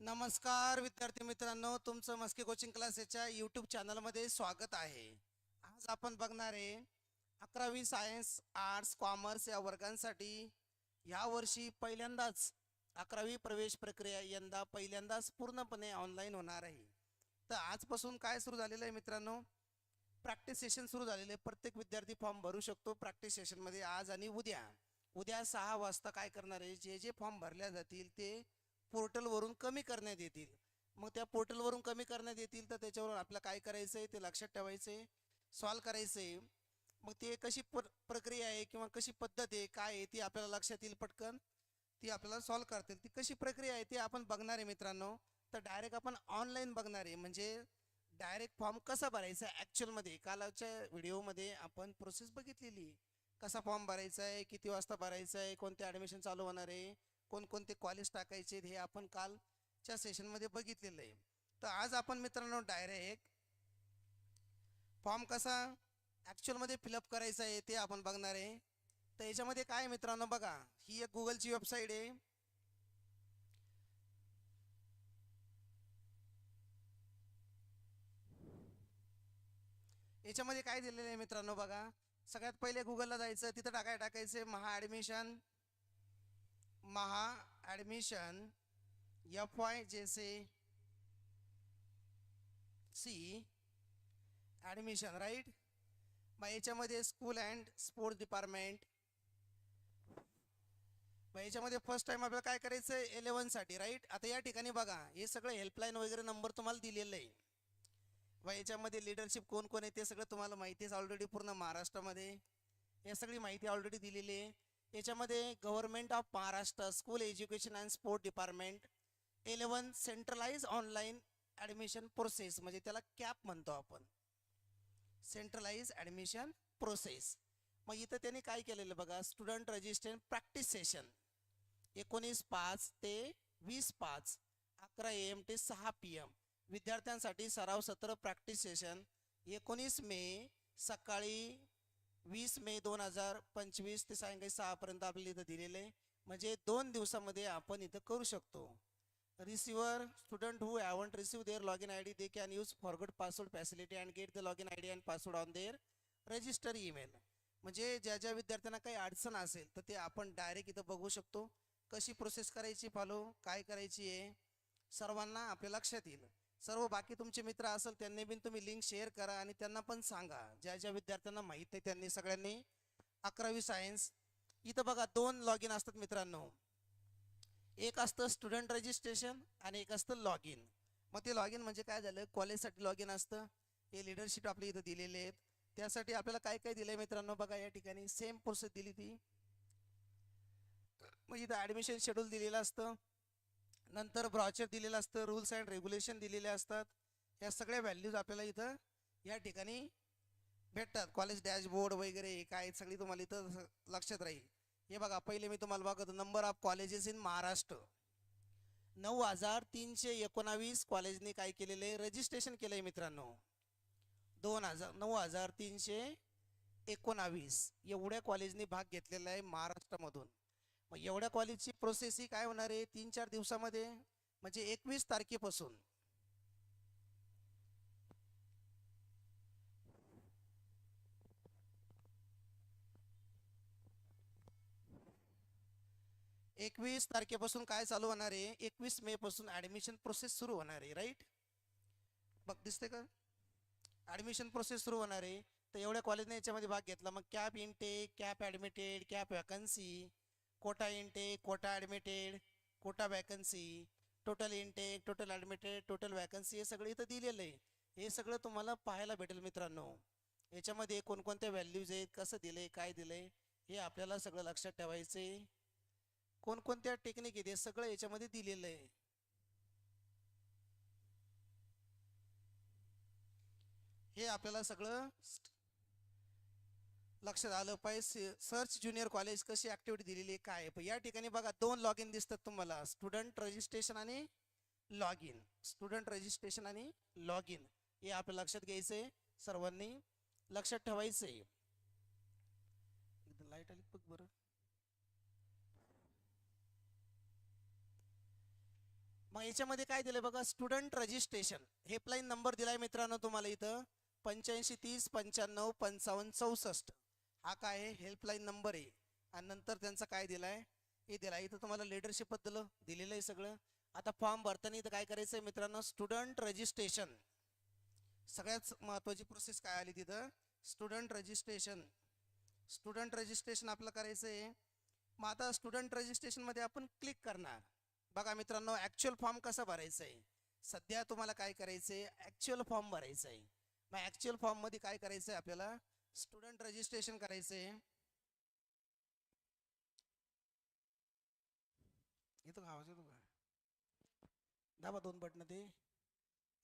नमस्कार विद्यार्थी मित्रांनो. तुमचं मस्के कोचिंग क्लास याच्या यूट्यूब चॅनलमध्ये स्वागत आहे. आज आपण बघणार आहे अकरावी सायन्स आर्ट्स कॉमर्स या वर्गांसाठी. ह्या वर्षी पहिल्यांदाच अकरावी प्रवेश प्रक्रिया यंदा पहिल्यांदाच पूर्णपणे ऑनलाईन होणार आहे. तर आजपासून काय सुरू झालेलं आहे मित्रांनो? प्रॅक्टिस सेशन सुरू झालेले. आहे. प्रत्येक विद्यार्थी फॉर्म भरू शकतो प्रॅक्टिस सेशनमध्ये आज आणि उद्या. उद्या सहा वाजता काय करणार आहे? जे जे फॉर्म भरल्या जातील ते पोर्टलवरून कमी करण्यात येतील. मग त्या पोर्टलवरून कमी करण्यात येतील तर त्याच्यावर आपल्याला काय करायचं आहे ते लक्षात ठेवायचं आहे सॉल्व करायचं आहे मग ते कशी प्र प्रक्रिया आहे किंवा कशी पद्धत आहे काय आहे ती आपल्याला लक्षात येईल पटकन. ती आपल्याला सॉल्व करता येईल ती कशी प्रक्रिया आहे ती आपण बघणार आहे मित्रांनो. तर डायरेक्ट आपण ऑनलाईन बघणार आहे. म्हणजे डायरेक्ट फॉर्म कसा भरायचा ॲक्च्युअलमध्ये कालच्या व्हिडिओमध्ये आपण प्रोसेस बघितलेली कसा फॉर्म भरायचा आहे किती वाजता भरायचा आहे कोणते ॲडमिशन चालू होणार आहे कोणकोणते कॉलेज टाकायचे हे आपण कालच्या सेशनमध्ये बघितलेलं आहे. तर आज आपण मित्रांनो डायरेक्ट फॉर्म कसा ॲक्च्युअलमध्ये फिलअप करायचा आहे ते आपण बघणार आहे. तर याच्यामध्ये काय मित्रांनो बघा ही एक गुगलची वेबसाईट आहे. याच्यामध्ये काय दिलेलं आहे मित्रांनो बघा सगळ्यात पहिले गुगलला जायचं तिथं टाकाय टाकायचं Maha admission Maha admission F Y जैसे सी ॲडमिशन राईट मग याच्यामध्ये स्कूल अँड स्पोर्ट्स डिपार्टमेंट मग याच्यामध्ये फर्स्ट टाइम आपल्याला काय करायचं आहे इलेवनसाठी राईट आता या ठिकाणी बघा हे सगळं हेल्पलाईन वगैरे नंबर तुम्हाला दिलेलं आहे. व याच्यामध्ये लिडरशिप कोण कोण आहे ते सगळं तुम्हाला माहिती आहे ऑलरेडी पूर्ण महाराष्ट्रामध्ये. हे सगळी माहिती ऑलरेडी दिलेली आहे. याच्यामध्ये government of Maharashtra school education and sport department eleven centralize online admission process म्हणजे त्याला कॅप म्हणतो आपण. Centralize admission process. मग इथं त्यांनी काय केलेलं बघा स्टुडंट रजिस्ट्रेशन प्रॅक्टिस सेशन. एकोणीस पाच ते वीस पाच अकरा ए एम ते सहा पी एम. विद्यार्थ्यांसाठी सराव सत्र प्रॅक्टिस सेशन. एकोणीस मे सकाळी वीस मे दोन हजार पंचवीस ते सायंकाळी सहापर्यंत आपल्याला इथं दिलेलं आहे. म्हणजे दोन दिवसामध्ये आपण इथं करू शकतो. Receiver student who haven't receive their log in I D they can use forgot password facility and get the log in I D and password on their register email म्हणजे ज्या ज्या विद्यार्थ्यांना काही अडचण असेल तर ते आपण डायरेक्ट इथं बघू शकतो. कशी प्रोसेस करायची फॉलो काय करायची आहे सर्वांना आपल्या लक्षात येईल. सर्व बाकी तुमचे मित्र असेल त्यांनी पण तुम्ही लिंक शेअर करा आणि त्यांना पण सांगा. ज्या ज्या विद्यार्थ्यांना माहीत आहे त्यांनी सगळ्यांनी. अकरावी सायन्स इथं बघा दोन लॉग इन असतात मित्रांनो. एक असतं स्टुडंट रजिस्ट्रेशन आणि एक असतं लॉग इन मग ते लॉग इन म्हणजे काय झालं? कॉलेजसाठी लॉग इन असतं. हे लिडरशिप आपल्या इथं दिलेले आहेत. त्यासाठी आपल्याला काय काय दिलं मित्रांनो? बघा या ठिकाणी सेम प्रोसेस दिली ती. मग इथं ॲडमिशन शेड्यूल दिलेलं असतं. नंतर ब्रॉचर दिलेलं असतं रूल्स अँड रेग्युलेशन दिलेले असतात. या सगळ्या व्हॅल्यूज आपल्याला इथं या ठिकाणी भेटतात. कॉलेज डॅशबोर्ड वगैरे काय सगळी तुम्हाला इथं लक्षात राहील. हे बघा पहिले मी तुम्हाला बघतो number of colleges in Maharashtra नऊ हजार तीनशे एकोणावीस कॉलेजने काय केलेलं? आहे रजिस्ट्रेशन केलं आहे मित्रांनो. दोन हजार नऊ हजार तीनशे एकोणावीस. एवढ्या कॉलेजने भाग घेतलेला आहे महाराष्ट्रामधून. मग एवढ्या कॉलेजची प्रोसेस ही काय होणार आहे? तीन चार दिवसामध्ये? म्हणजे एकवीस तारखेपासून. एकवीस तारखेपासून काय चालू होणार आहे? एकवीस मे पासून ऍडमिशन प्रोसेस सुरू होणार आहे राईट बघ दिसते का? ऍडमिशन प्रोसेस सुरू होणार आहे. तर एवढ्या कॉलेजने याच्यामध्ये भाग घेतला. मग CAP intake CAP admitted CAP vacancy quota intake quota admitted quota vacancy total intake total admitted total vacancy हे सगळं इथं दिलेलं आहे. हे सगळं तुम्हाला पाहायला भेटेल मित्रांनो. याच्यामध्ये कोणकोणत्या व्हॅल्यूज आहेत कसं दिलं आहे काय दिलं आहे हे आपल्याला सगळं लक्षात ठेवायचं आहे कोणकोणत्या टेक्निक आहेत हे सगळं याच्यामध्ये दिलेलं आहे. हे आपल्याला सगळं लक्षात आलं पाहिजे. सर्च ज्युनियर कॉलेज कशी ऍक्टिव्हिटी दिलेली आहे काय आहे. पण या ठिकाणी बघा दोन लॉग इन दिसतात तुम्हाला. स्टुडंट रजिस्ट्रेशन आणि लॉग इन स्टुडंट रजिस्ट्रेशन आणि लॉग इन हे आपल्या लक्षात घ्यायचं आहे. सर्वांनी लक्षात ठेवायचं आहे. एकदा लाइट आली बघ बरं. मग मग याच्यामध्ये काय दिलंय बघा स्टुडंट रजिस्ट्रेशन हेल्पलाईन नंबर दिलाय मित्रांनो तुम्हाला इथं. पंच्याऐंशी तीस पंच्याण्णव पंचावन्न चौसष्ट. हा काय आहे? हेल्पलाईन नंबर आहे. आणि नंतर त्यांचा काय दिलाय? हे दिलाय. इथं तुम्हाला लिडरशिपबद्दल दिलेलं आहे सगळं. आता फॉर्म भरताना इथं काय करायचं आहे मित्रांनो? स्टुडंट रजिस्ट्रेशन सगळ्यात महत्वाची प्रोसेस काय आली तिथं? स्टुडंट रजिस्ट्रेशन स्टुडंट रजिस्ट्रेशन आपलं करायचं आहे. मग आता स्टुडंट रजिस्ट्रेशनमध्ये आपण क्लिक करणार. बघा मित्रांनो ॲक्च्युअल फॉर्म कसा भरायचा आहे? सध्या तुम्हाला काय करायचं आहे? ॲक्च्युअल फॉर्म भरायचा आहे. मग ॲक्च्युअल फॉर्ममध्ये काय करायचं आहे आपल्याला? स्टुडंट रजिस्ट्रेशन करायचं आहे येतो का आवाज येतो का दाबा दोन बटन ते.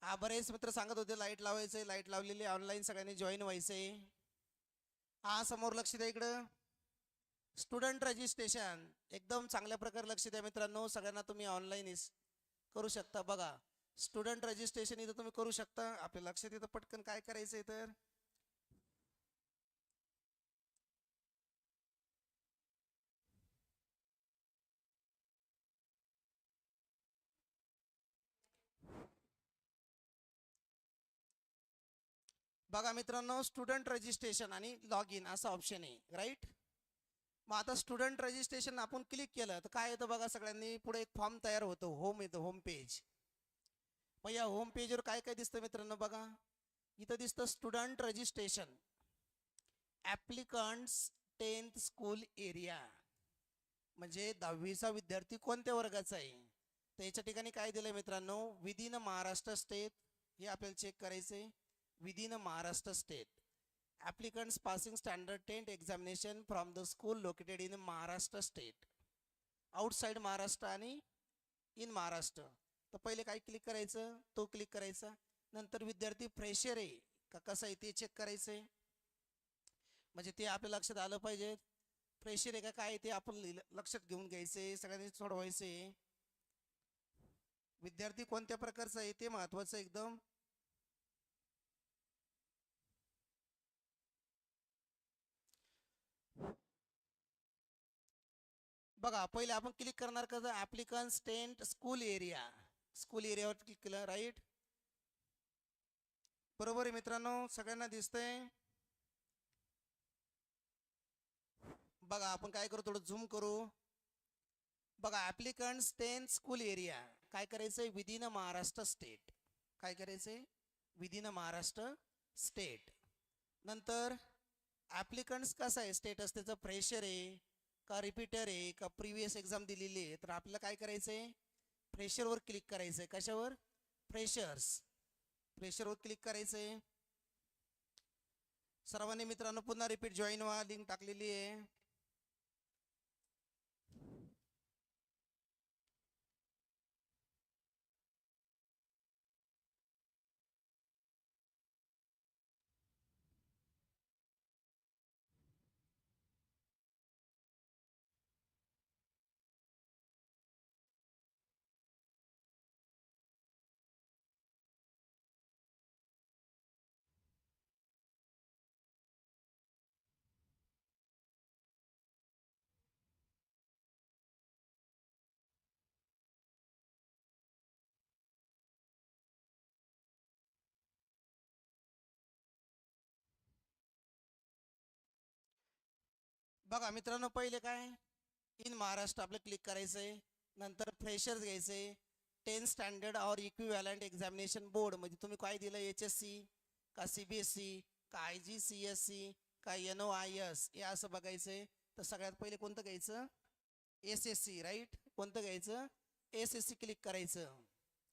हा बरेच मित्र सांगत होते लाइट लावायचंय लाइट लावलेली ऑनलाईन सगळ्यांनी जॉईन व्हायचंय. हा समोर लक्ष द्या इकडं. स्टुडंट रजिस्ट्रेशन एकदम चांगल्या प्रकारे लक्ष द्या मित्रांनो सगळ्यांना तुम्ही ऑनलाईन करू शकता. बघा स्टुडंट रजिस्ट्रेशन इथं तुम्ही करू शकता. आपल्या लक्षात येतं पटकन काय करायचंय तर. बघा मित्रांनो स्टुडंट रजिस्ट्रेशन आणि लॉग इन असा ऑप्शन आहे राईट मग आता स्टुडंट रजिस्ट्रेशन आपण क्लिक केलं तर काय येतं बघा सगळ्यांनी? पुढे एक फॉर्म तयार होतो होम येतं होम पेज मग या होम पेजवर काय काय दिसतं मित्रांनो बघा? इथं दिसतं student registration applicants tenth school area म्हणजे दहावीचा विद्यार्थी कोणत्या वर्गाचा आहे? तर याच्या ठिकाणी काय दिलं मित्रांनो? विदिन महाराष्ट्र स्टेट हे आपल्याला चेक करायचं within Maharashtra state. Applicants passing standard 10 examination from the school located in Maharashtra state. Outside Maharashtra आणि इन महाराष्ट्र. तर पहिले काय क्लिक करायचं? तो क्लिक करायचा. नंतर विद्यार्थी फ्रेशर आहे. का कसं आहे ते चेक करायचं आहे. म्हणजे ते आपल्या लक्षात आलं पाहिजे. फ्रेशर आहे का काय ते आपण लक्षात घेऊन घ्यायचे सगळ्यांनी सोडवायचे विद्यार्थी कोणत्या प्रकारचा आहे ते महत्वाचं एकदम. बघा पहिले आपण क्लिक करणार कसं? Applicants tenth school area school एरियावर क्लिक केलं राईट बरोबर आहे मित्रांनो सगळ्यांना दिसतंय. बघा आपण काय करू? थोडं झूम करू. बघा ॲप्लिकन्स टेन स्कूल एरिया काय करायचंय? विदिन महाराष्ट्र स्टेट काय करायचंय? विदिन महाराष्ट्र स्टेट नंतर ॲप्लिकंट्स कसं आहे? स्टेटस त्याचं प्रेशर आहे. का रिपीटर आहे का प्रिव्हियस एक्झाम दिलेली आहे तर आपल्याला काय करायचं आहे फ्रेशरवर क्लिक करायचं आहे कशावर? फ्रेशर्स फ्रेशरवर क्लिक करायचं आहे सर्वांनी मित्रांनो पुन्हा रिपीट जॉईन व्हा. लिंक टाकलेली आहे. बघा मित्रांनो पहिले काय? इन महाराष्ट्र आपलं क्लिक करायचं आहे नंतर फ्रेशर्स घ्यायचं आहे ten standard or equivalent examination board म्हणजे तुम्ही काय दिलं? एच एस सी का सी बी एस सी का I G C S C का एन ओ आय एस हे असं बघायचं आहे तर सगळ्यात पहिले कोणतं घ्यायचं? एस एस सी राईट कोणतं घ्यायचं? एस एस सी क्लिक करायचं.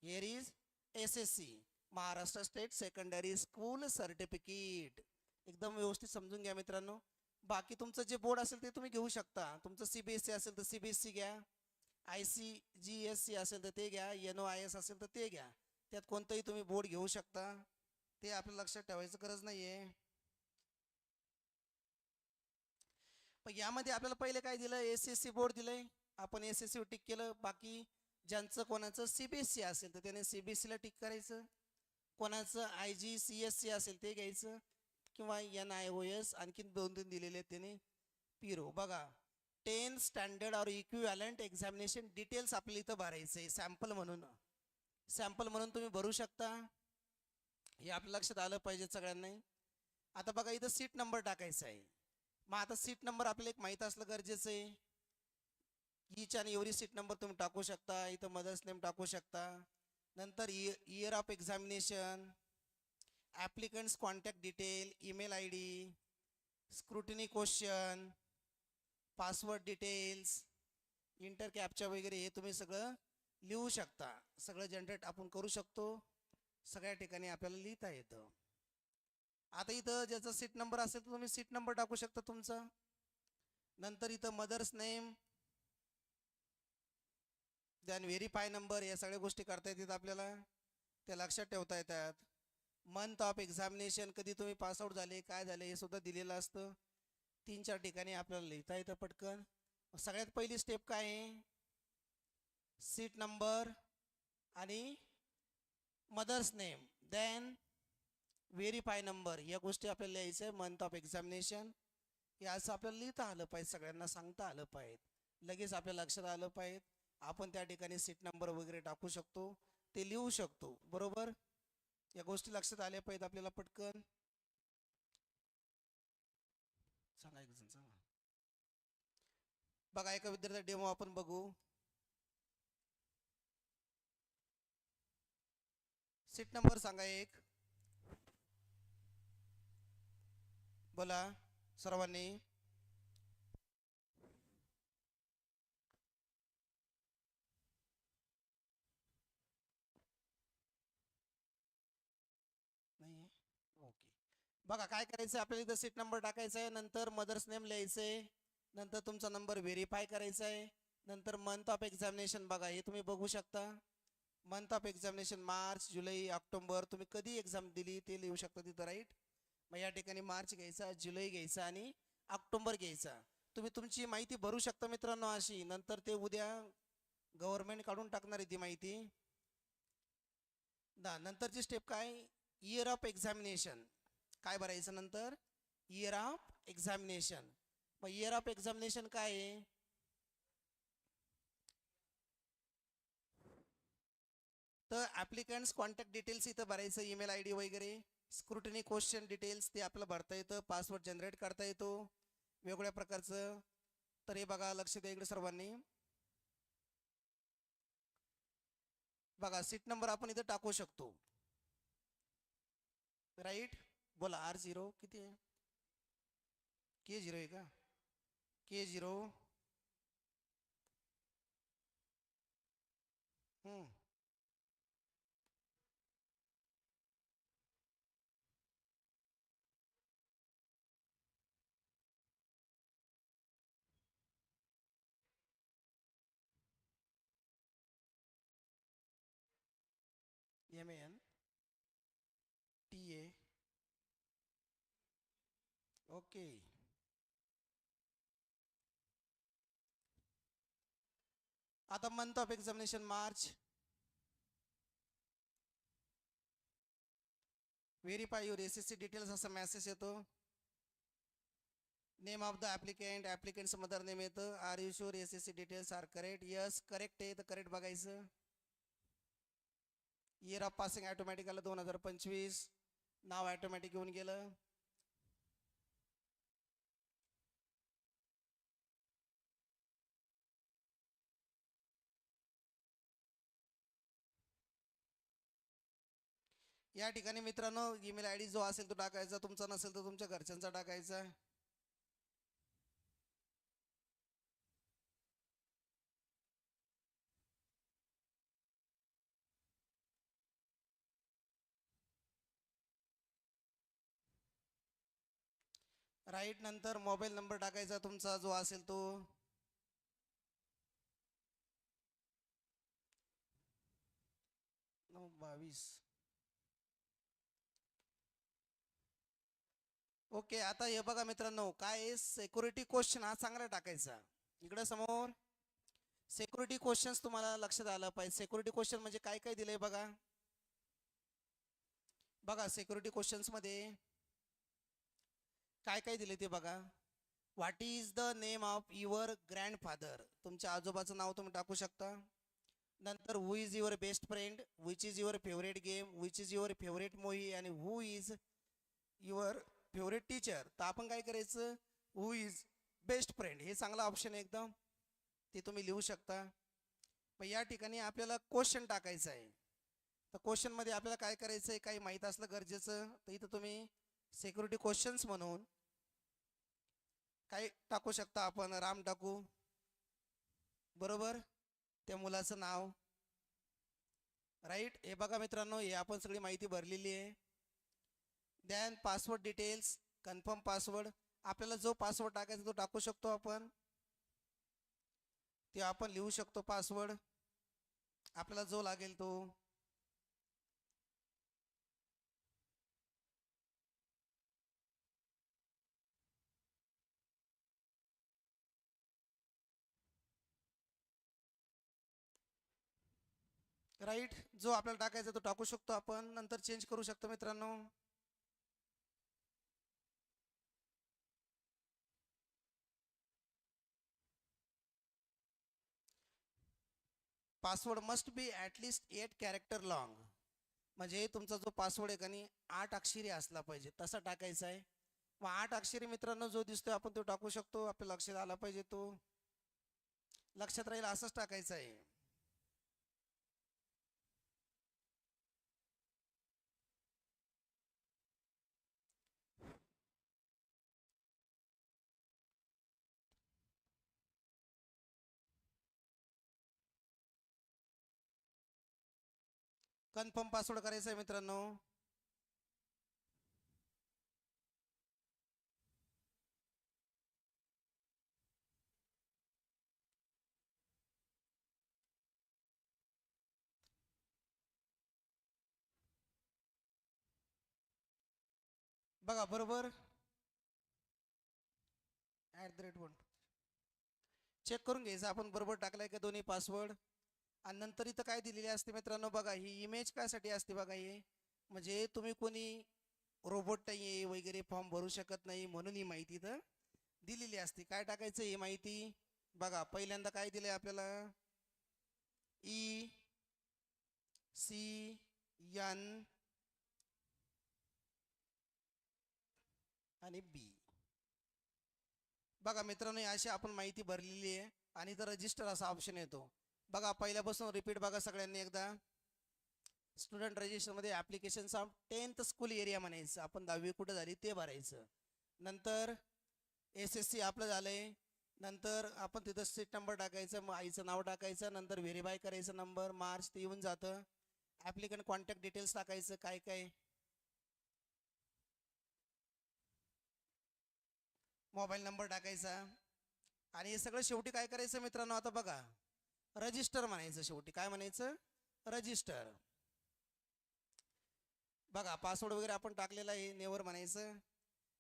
Here is S S C Maharashtra state secondary school certificate एकदम व्यवस्थित समजून घ्या मित्रांनो. बाकी तुमचं जे बोर्ड असेल ते तुम्ही घेऊ शकता. तुमचं सी बी एस सी असेल तर सी बी एस सी घ्या. I C G S C असेल तर ते घ्या. एन ओ आय एस असेल तर ते घ्या. त्यात कोणतंही तुम्ही बोर्ड घेऊ शकता. ते आपल्या लक्षात ठेवायचं गरज नाही आहे पण यामध्ये आपल्याला पहिले काय दिलं एस एस सी बोर्ड दिलंय. आपण एस एस सी टिक केलं. बाकी ज्यांचं कोणाचं सी बी एस सी असेल तर त्याने सी बी एस सीला टिक करायचं. कोणाचं I G C S C असेल ते घ्यायचं. किंवा एन आय ओ एस आणखीन दोन तीन दिलेले आहेत त्याने. पिरो बघा ten standard or equivalent examination details आपल्याला इथं भरायचं आहे. सॅम्पल म्हणून. सॅम्पल म्हणून तुम्ही भरू शकता. हे आपल्या लक्षात आलं पाहिजे सगळ्यांना. आता बघा इथं सीट नंबर टाकायचा आहे. मग आता सीट नंबर आपल्याला एक माहीत असलं गरजेचं आहे. ईच आणि एवरी सीट नंबर तुम्ही टाकू शकता. इथं मदर्स नेम टाकू शकता. नंतर year of examination applicants contact detail email I D scrutiny question password details enter captcha वगैरे हे तुम्ही सगळं लिहू शकता. सगळं जनरेट आपण करू शकतो. सगळ्या ठिकाणी आपल्याला लिहिता येतं. आता इथं ज्याचा सीट नंबर असेल तर तुम्ही सीट नंबर टाकू शकता तुमचा. नंतर इथं mother's name then verify number या सगळ्या गोष्टी करता येतात आपल्याला. त्या लक्षात ठेवता येतात. मंथ ऑफ एक्झामिनेशन कधी तुम्ही पासआउट झाले काय झाले हे सुद्धा दिलेलं असतं. तीन चार ठिकाणी आपल्याला लिहिता येतं पटकन. सगळ्यात पहिली स्टेप काय आहे? सीट नंबर आणि mother's name then verify number या गोष्टी आपल्याला लिहायचं आहे मंथ ऑफ एक्झामिनेशन हे असं आपल्याला लिहिता आलं पाहिजे. सगळ्यांना सांगता आलं पाहिजे. लगेच आपल्या लक्षात आलं पाहिजे. आपण त्या ठिकाणी सीट नंबर वगैरे टाकू शकतो. ते लिहू शकतो. बरोबर? या गोष्टी लक्षात आल्या पाहिजेत आपल्याला पटकन. सांगा एक जण सांगा. बघा एका विद्यार्थी डेमो आपण बघू. सीट नंबर सांगा एक. बोला सर्वांनी नाही ओके बघा काय करायचं आपल्याला इथं सीट नंबर टाकायचा आहे नंतर मदर्स नेम लिहायचं आहे नंतर तुमचा नंबर व्हेरीफाय करायचा आहे नंतर मंथ ऑफ एक्झामिनेशन बघा हे तुम्ही बघू शकता. Month of examination March July October तुम्ही कधी एक्झाम दिली ते लिहू शकता तिथं राईट मग या ठिकाणी मार्च घ्यायचा जुलै घ्यायचा आणि ऑक्टोबर घ्यायचा. तुम्ही तुमची माहिती भरू शकता मित्रांनो अशी. नंतर ते उद्या गव्हर्नमेंट काढून टाकणार आहे ती माहिती. दा नंतरची स्टेप काय? इयर ऑफ एक्झामिनेशन काय भरायचं नंतर? इयर ऑफ एक्झामिनेशन मग इयर ऑफ एक्झामिनेशन काय आहे? तर ॲप्लिकंट्स कॉन्टॅक्ट डिटेल्स इथं भरायचं ईमेल आय डी वगैरे स्क्रुटनी क्वेश्चन डिटेल्स ते आपलं भरता येतं पासवर्ड जनरेट करता येतो वेगवेगळ्या प्रकारचं. तर हे बघा लक्ष द्या इकडे सर्वांनी. बघा सीट नंबर आपण इथं टाकू शकतो. राईट बोला आर झिरो किती आहे? के झिरो आहे का? K zero hmm. M N T A okay आता month of examination March verify your S S C details असा मेसेज येतो. नेम ऑफ द ॲप्लिकेंट ॲप्लिकेंटचं मदर नेम येतं. Are you sure S S C details are correct yes correct आहे तर correct बघायचं. Year of passing automatic आलं दोन हजार पंचवीस. नाव ॲटोमॅटिक येऊन गेलं. या ठिकाणी मित्रांनो ईमेल आय डी जो असेल तो टाकायचा तुमचा नसेल तर तुमच्या घरच्यांचा टाकायचा. राईट नंतर मोबाईल नंबर टाकायचा तुमचा जो असेल तो. नऊ बावीस. ओके आता हे बघा मित्रांनो काय सेक्युरिटी क्वेश्चन हा चांगला टाकायचा. इकडे समोर. सेक्युरिटी क्वेश्चन्स तुम्हाला लक्षात आलं पाहिजे. सेक्युरिटी क्वेश्चन म्हणजे काय काय दिलंय बघा? बघा सेक्युरिटी क्वेश्चन्समध्ये काय काय दिले ते बघा. What is the name of your grandfather तुमच्या आजोबाचं नाव तुम्ही टाकू शकता. नंतर who is your best friend which is your favourite game which is your favourite movie आणि who is your favourite teacher तर आपण काय करायचं? हु इज बेस्ट फ्रेंड हे चांगला ऑप्शन आहे एकदम. ते तुम्ही लिहू शकता. मग या ठिकाणी आपल्याला क्वेश्चन टाकायचं आहे. तर क्वेश्चनमध्ये आपल्याला काय करायचं आहे? काही माहीत असलं गरजेचं तर इथं तुम्ही सिक्युरिटी क्वेश्चन्स म्हणून काय टाकू शकता आपण. राम टाकू बरोबर? त्या मुलाचं नाव. राईट हे बघा मित्रांनो हे आपण सगळी माहिती भरलेली आहे. Then password details confirm password आपल्याला जो पासवर्ड टाकायचा तो टाकू शकतो आपण. ते आपण लिहू शकतो पासवर्ड आपल्याला जो लागेल तो. राईट जो आपल्याला टाकायचा तो टाकू शकतो आपण. नंतर चेंज करू शकतो मित्रांनो. Password must be at least eight character long म्हणजे तुमचा जो पासवर्ड आहे का नाही आठ अक्षरी असला पाहिजे. तसा टाकायचा आहे. मग आठ अक्षरी मित्रांनो जो दिसतोय आपण तो टाकू शकतो. आपल्या लक्षात आला पाहिजे तो. लक्षात राहील असंच टाकायचं आहे. कन्फर्म पासवर्ड करायचा आहे मित्रांनो. बघा बरोबर? At the rate one check करून घ्यायचं आपण बरोबर टाकलाय का दोन्ही पासवर्ड? आणि नंतर इथं काय दिलेली असते मित्रांनो बघा ही इमेज कायसाठी असते बघा हे. म्हणजे तुम्ही कोणी रोबोट नाही आहे वगैरे फॉर्म भरू शकत नाही म्हणून ही माहिती इथं दिलेली असते. काय टाकायचं ही माहिती? बघा पहिल्यांदा काय दिलंय आपल्याला? ई सी एन आणि बी बघा मित्रांनो अशी आपण माहिती भरलेली आहे आणि इथं रजिस्टर असा ऑप्शन येतो. बघा पहिल्यापासून रिपीट बघा सगळ्यांनी एकदा. स्टुडंट रजिस्टरमध्ये application of tenth school area म्हणायचं. आपण दहावी कुठं झाली ते भरायचं. नंतर एस एस सी आपलं झालं आहे नंतर आपण तिथं सीट नंबर टाकायचं मग आईचं नाव टाकायचं नंतर व्हेरीफाय करायचं नंबर मार्च ते येऊन जातं. ॲप्लिकंट कॉन्टॅक्ट डिटेल्स टाकायचं काय काय. मोबाईल नंबर टाकायचा. आणि हे सगळं शेवटी काय करायचं मित्रांनो आता बघा. रजिस्टर म्हणायचं शेवटी. काय म्हणायचं? रजिस्टर. बघा पासवर्ड वगैरे आपण टाकलेला आहे नेवर म्हणायचं.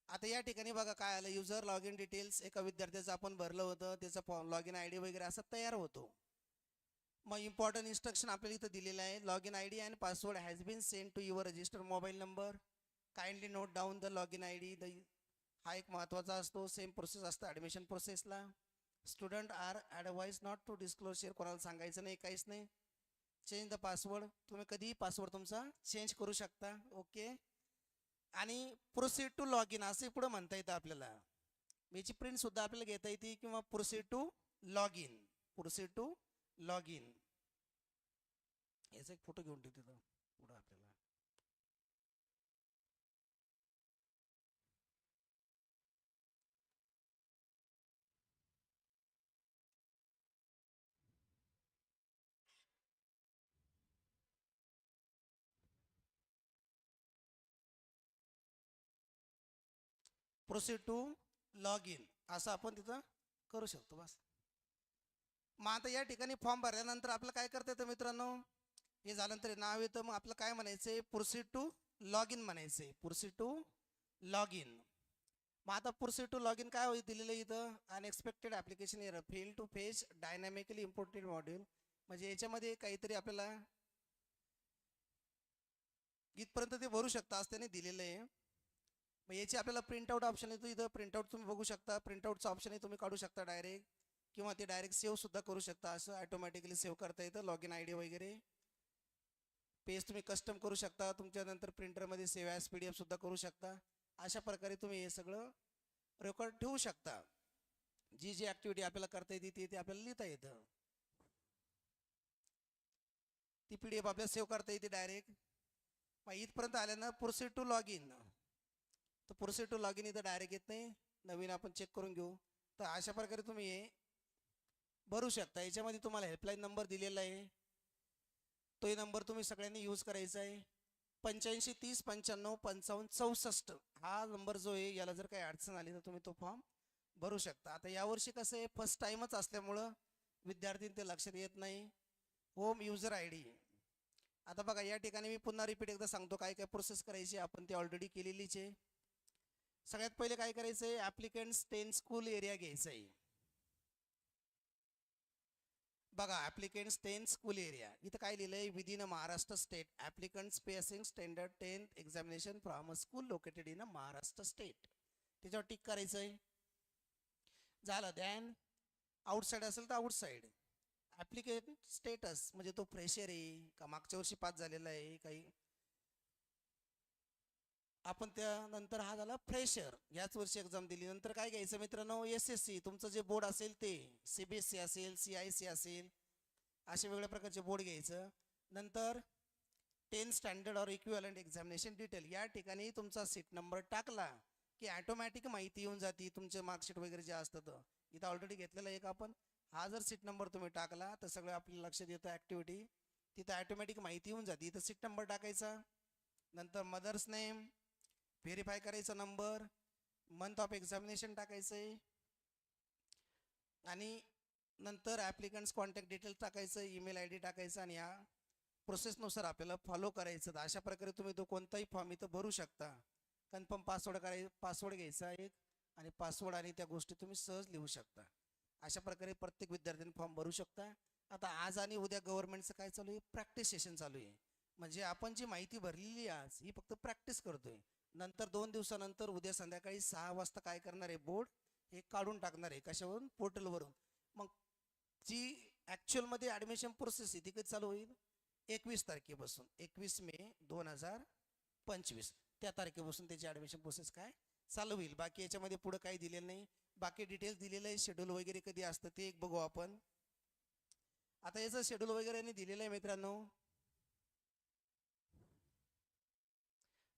आता या ठिकाणी बघा काय आलं युजर लॉग इन डिटेल्स एका विद्यार्थ्याचं आपण भरलं होतं त्याचा form log in I D वगैरे असं तयार होतो. मग इम्पॉर्टंट इन्स्ट्रक्शन आपल्याला इथं दिलेलं आहे log in I D and password has been send to your register mobile number kindly note down the log in I D the हा एक महत्त्वाचा असतो सेम प्रोसेस असतं ॲडमिशन प्रोसेसला student are advise not to disclose share कोणाला सांगायचं नाही काहीच नाही. चेंज द पासवर्ड तुम्ही कधीही पासवर्ड तुमचा चेंज करू शकता. ओके आणि प्रोसीड टू लॉग इन असे पुढं म्हणता येतं आपल्याला. याची प्रिंटसुद्धा आपल्याला घेता येते किंवा proceed to log in proceed to log in याचा एक फोटो घेऊन ठेवतो पुढं आपल्याला. प्रोसीड टू लॉग इन असं आपण तिथं करू शकतो बस. मग आता या ठिकाणी फॉर्म भरल्यानंतर आपलं काय करता येतं मित्रांनो? हे झाल्यानंतर नाव येतं. मग आपलं काय म्हणायचं आहे? प्रोसीड टू लॉग इन म्हणायचं आहे. प्रोसीड टू लॉग इन मग आता प्रोसीड टू लॉग इन काय होईल दिलेलं आहे इथं? Unexpected application error fail to face dynamically imported module म्हणजे याच्यामध्ये काहीतरी आपल्याला इथपर्यंत ते भरू शकता असं त्याने दिलेलं आहे. मग याची आपल्याला प्रिंटआउट ऑप्शन येतो इथं प्रिंटआउट तुम्ही बघू शकता. प्रिंटआउटचं ऑप्शन तुम्ही काढू शकता डायरेक्ट किंवा ते डायरेक्ट सेव्ह सुद्धा करू शकता. असं ऑटोमॅटिकली सेव्ह करता येतं लॉग इन आय डी वगैरे. पेज तुम्ही कस्टम करू शकता. तुमच्या नंतर प्रिंटरमध्ये save as P D F सुद्धा करू शकता. अशा प्रकारे तुम्ही हे सगळं रेकॉर्ड ठेवू शकता. जी जी ॲक्टिव्हिटी आपल्याला करता येते ती ते आपल्याला लिहिता येतं. ती पी डी एफ आपल्याला सेव्ह करता येते डायरेक्ट मग इथपर्यंत आल्यानं प्रोसेड टू लॉग इन तर प्रोसेड टू लॉग इन इथं डायरेक्ट येत नाही. नवीन आपण चेक करून घेऊ. तर अशा प्रकारे तुम्ही हे भरू शकता. याच्यामध्ये तुम्हाला हेल्पलाईन नंबर दिलेला आहे. तो नंबर तुम्ही सगळ्यांनी यूज करायचा आहे. पंच्याऐंशी तीस पंच्याण्णव पंचावन्न चौसष्ट हा नंबर जो आहे याला जर काही अडचण आली तर तुम्ही तो फॉर्म भरू शकता. आता यावर्षी कसं आहे फर्स्ट टाईमच असल्यामुळं विद्यार्थी ते लक्षात येत नाही. होम युजर आय डी आता बघा या ठिकाणी मी पुन्हा रिपीट एकदा सांगतो काय काय प्रोसेस करायची आपण ती ऑलरेडी केलेलीच आहे. सगळ्यात पहिले काय करायचं आहे ॲप्लिकंट्स टेन स्कूल एरिया घ्यायचा आहे बघा ॲप्लिकंट्स टेन स्कूल एरिया इथं काय लिहिलंय? Within a Maharashtra state applicants passing standard tenth examination from a school located in a Maharashtra state त्याच्यावर टिक करायचं आहे झालं दॅन आउटसाईड असेल तर आउटसाईड ऍप्लिकेट स्टेटस म्हणजे तो फ्रेशर आहे का मागच्या वर्षी पास झालेला आहे काही आपण त्यानंतर हा झाला फ्रेशर याच वर्षी एक्झाम दिली. नंतर काय घ्यायचं मित्रांनो? एस एस सी तुमचं जे बोर्ड असेल ते. सी बी एस सी असेल सी आय सी असेल. असे वेगळ्या प्रकारचे बोर्ड घ्यायचं. नंतर ten standard or equivalent examination detail या ठिकाणी तुमचा सीट नंबर टाकला की ॲटोमॅटिक माहिती येऊन जाते. तुमचे मार्कशीट वगैरे जे असतं तर. इथं ऑलरेडी घेतलेलं आहे का आपण. हा जर सीट नंबर तुम्ही टाकला तर सगळं आपल्या लक्षात येतं ॲक्टिव्हिटी तिथं ॲटोमॅटिक माहिती येऊन जाते. इथं सीट नंबर टाकायचा. नंतर मदर्स नेम व्हेरीफाय करायचा नंबर मंथ ऑफ एक्झामिनेशन टाकायचं आहे आणि नंतर ॲप्लिकंट्स कॉन्टॅक्ट डिटेल्स टाकायचं ईमेल आय डी टाकायचं आणि या प्रोसेसनुसार आपल्याला फॉलो करायचं. तर अशा प्रकारे तुम्ही तो कोणताही फॉर्म इथं भरू शकता. कन्फर्म पासवर्ड कराय पासवर्ड घ्यायचा एक आणि पासवर्ड आणि त्या गोष्टी तुम्ही सहज लिहू शकता. अशा प्रकारे प्रत्येक विद्यार्थ्यांनी फॉर्म भरू शकता. आता आज आणि उद्या गव्हर्नमेंटचं काय चालू आहे? प्रॅक्टिस सेशन चालू आहे. म्हणजे आपण जी माहिती भरलेली आज ही फक्त प्रॅक्टिस करतोय. नंतर दोन दिवसानंतर उद्या संध्याकाळी सहा वाजता काय करणार आहे बोर्ड? हे काढून टाकणार आहे कशावरून? पोर्टलवरून. मग जी ॲक्च्युअलमध्ये ॲडमिशन प्रोसेस आहे ती कधी चालू होईल? एकवीस तारखेपासून. एकवीस मे दोन हजार पंचवीस. त्या तारखेपासून त्याची ॲडमिशन प्रोसेस काय? चालू होईल. बाकी याच्यामध्ये पुढं काही दिलेलं नाही. बाकी डिटेल्स दिलेलं आहे. शेड्यूल वगैरे कधी असतं ते एक बघू आपण. आता याचं शेड्यूल वगैरे दिलेलं आहे मित्रांनो.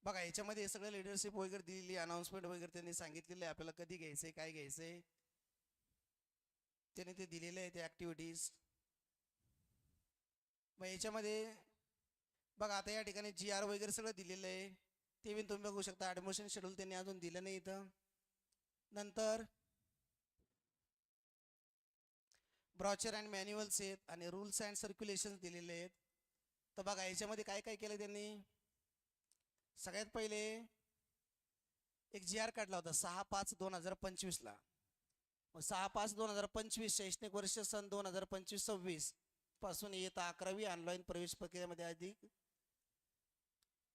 बघा याच्यामध्ये हे सगळं लिडरशिप वगैरे दिलेली अनाऊन्समेंट वगैरे त्यांनी सांगितलेलं आहे. आपल्याला कधी घ्यायचंय काय घ्यायचंय? त्याने ते दिलेले आहे ते ॲक्टिव्हिटीज मग याच्यामध्ये बघा आता या ठिकाणी जी आर वगैरे सगळं दिलेलं आहे. ते बी तुम्ही बघू शकता. ॲडमिशन शेड्यूल त्यांनी अजून दिलं नाही इथं. नंतर ब्रॉचर अँड मॅन्युअल्स आहेत आणि रूल्स अँड सर्क्युलेशन दिलेले आहेत. तर बघा याच्यामध्ये काय काय केलं त्यांनी? सगळ्यात पहिले एक जी आर काढला होता सहा पाच दोन हजार पंचवीसला मग सहा पाच दोन हजार पंचवीस शैक्षणिक वर्ष सन दोन हजार पंचवीस सव्वीसपासून येता अकरावी ऑनलाईन प्रवेश प्रक्रियेमध्ये अधिक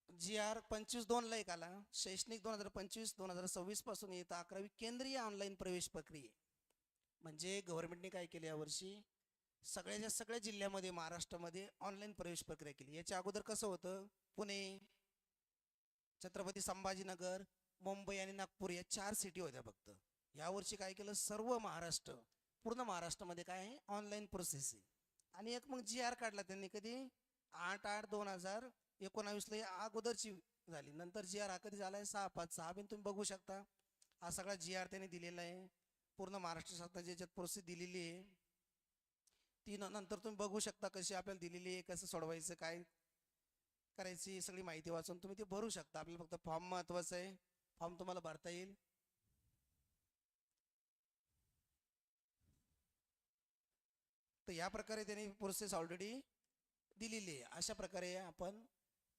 जी आर पंचवीस दोनला एक आला. शैक्षणिक दोन हजार पंचवीस दोन हजार सव्वीसपासून येता अकरावी केंद्रीय ऑनलाईन प्रवेश प्रक्रिये. म्हणजे गव्हर्नमेंटने काय केले यावर्षी सगळ्याच्या सगळ्या जिल्ह्यामध्ये महाराष्ट्रामध्ये ऑनलाईन प्रवेश प्रक्रिया केली. याच्या अगोदर कसं होतं? पुणे छत्रपती संभाजीनगर मुंबई आणि नागपूर या चार सिटी होत्या फक्त. यावर्षी काय केलं? सर्व महाराष्ट्र पूर्ण महाराष्ट्रामध्ये काय आहे? ऑनलाईन प्रोसेस आहे आणि एक मग जी आर काढला त्यांनी कधी? आठ आठ दोन हजार एकोणावीसला अगोदरची झाली. नंतर जी आर हा कधी झाला आहे सहा पाच सहा बिन तुम्ही बघू शकता. हा सगळा जी आर त्यांनी दिलेला आहे. पूर्ण महाराष्ट्र शासनाची याच्यात प्रोसेस दिलेली आहे. ती नंतर तुम्ही बघू शकता कशी आपल्याला दिलेली आहे कसं सोडवायचं काय करायची सगळी माहिती वाचून तुम्ही ती भरू शकता. आपल्याला फक्त फॉर्म महत्त्वाचा आहे. फॉर्म तुम्हाला भरता येईल. तर या प्रकारे त्यांनी प्रोसेस ऑलरेडी दिलेली आहे. अशा प्रकारे आपण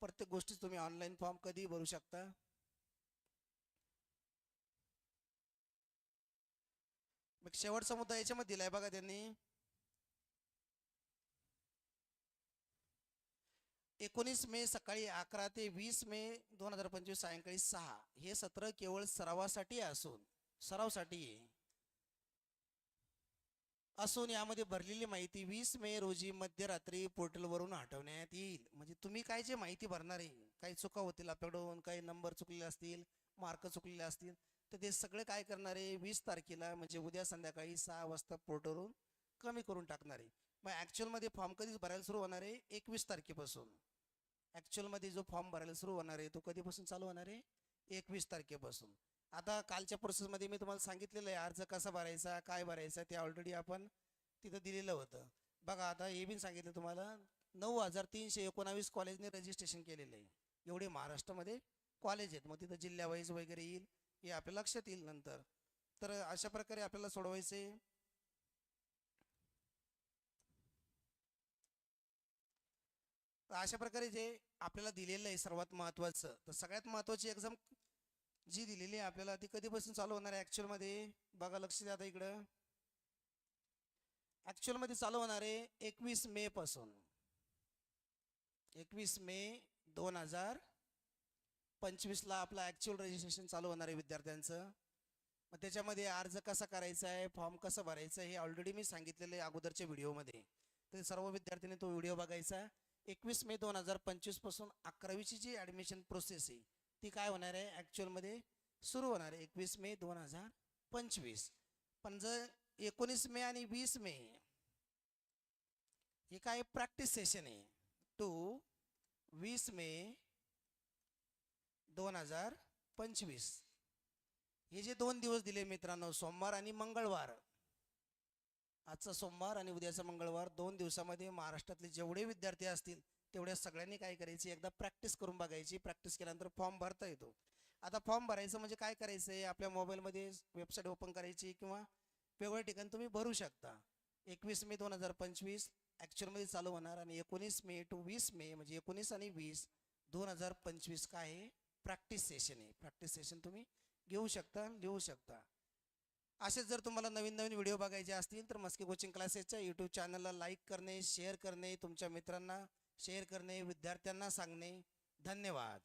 प्रत्येक गोष्टी तुम्ही ऑनलाईन फॉर्म कधी भरू शकता. मग शेवटचा मुद्दा याच्यामध्ये दिलाय बघा त्यांनी. एकोणीस मे सकाळी अकरा ते वीस मे दोन हजार पंचवीस सायंकाळी सहा. हे सत्र केवळ सरावासाठी असून सरावसाठी असून यामध्ये भरलेली माहिती वीस मे रोजी मध्यरात्री पोर्टलवरून हटवण्यात येईल. म्हणजे तुम्ही काय जे माहिती भरणार आहे काही चुका होतील आपल्याकडून काही नंबर चुकलेले असतील मार्क चुकलेले असतील तर ते सगळे काय करणार आहे वीस तारखेला म्हणजे उद्या संध्याकाळी सहा वाजता पोर्टलवरून कमी करून टाकणार आहे. मग ॲक्च्युअलमध्ये फॉर्म कधीच भरायला सुरू होणार आहे एकवीस तारखेपासून. ॲक्च्युअलमध्ये जो फॉर्म भरायला सुरू होणार आहे तो कधीपासून चालू होणार आहे? एकवीस तारखेपासून. आता कालच्या प्रोसेसमध्ये मी तुम्हाला सांगितलेलं आहे अर्ज कसा भरायचा काय भरायचा ते ऑलरेडी आपण तिथं दिलेलं होतं. बघा आता हे बी सांगितलं तुम्हाला नऊ हजार तीनशे एकोणावीस कॉलेजने रजिस्ट्रेशन केलेलं आहे. एवढे महाराष्ट्रामध्ये कॉलेज आहेत. मग तिथं जिल्ह्यावाईज वगैरे येईल हे आपल्या लक्षात येईल नंतर. तर अशा प्रकारे आपल्याला सोडवायचे तर अशा प्रकारे जे आपल्याला दिलेलं आहे सर्वात महत्त्वाचं तर सगळ्यात महत्त्वाची एक्झाम जी दिलेली आहे आपल्याला ती कधीपासून चालू होणार आहे? ॲक्च्युअलमध्ये बघा लक्ष द्या आता इकडं. ॲक्च्युअलमध्ये चालू होणार आहे एकवीस मे पासून. एकवीस मे दोन हजार पंचवीसला आपला ॲक्च्युअल रजिस्ट्रेशन चालू होणार आहे विद्यार्थ्यांचं. मग त्याच्यामध्ये अर्ज कसा करायचा आहे फॉर्म कसं भरायचं आहे हे ऑलरेडी मी सांगितलेलं आहे अगोदरच्या व्हिडिओमध्ये तर सर्व विद्यार्थ्यांनी तो व्हिडिओ बघायचा. एकवीस मे दोन हजार पंचवीसपासून अकरावीची जी ॲडमिशन प्रोसेस आहे ती काय होणार आहे? ॲक्च्युअलमध्ये सुरू होणार आहे. एकवीस मे दोन हजार पंचवीस. पण जर एकोणीस मे आणि वीस मे हे काय प्रॅक्टिस सेशन आहे? टू वीस मे दोन हजार पंचवीस. हे जे दोन दिवस दिले मित्रांनो सोमवार आणि मंगळवार आजचा सोमवार आणि उद्याचा मंगळवार दोन दिवसामध्ये महाराष्ट्रातले जेवढे विद्यार्थी असतील तेवढ्या सगळ्यांनी काय करायची? एकदा प्रॅक्टिस करून बघायची. प्रॅक्टिस केल्यानंतर फॉर्म भरता येतो. आता फॉर्म भरायचं म्हणजे काय करायचं आहे आपल्या मोबाईलमध्ये वेबसाईट ओपन करायची किंवा वेगवेगळ्या ठिकाणी तुम्ही भरू शकता. एकवीस मे दोन हजार पंचवीस ॲक्च्युअलमध्ये चालू होणार आणि एकोणीस मे टू वीस मे म्हणजे एकोणीस आणि वीस दोन हजार पंचवीस काय आहे? प्रॅक्टिस सेशन आहे. प्रॅक्टिस सेशन तुम्ही घेऊ शकता लिहू शकता. असेच जर तुम्हाला नवीन नवीन व्हिडिओ बघायचे असतील तर मस्की कोचिंग क्लासेसच्या यूट्यूब चॅनलला लाईक करणे शेअर करणे तुमच्या मित्रांना शेअर करणे विद्यार्थ्यांना सांगणे. धन्यवाद.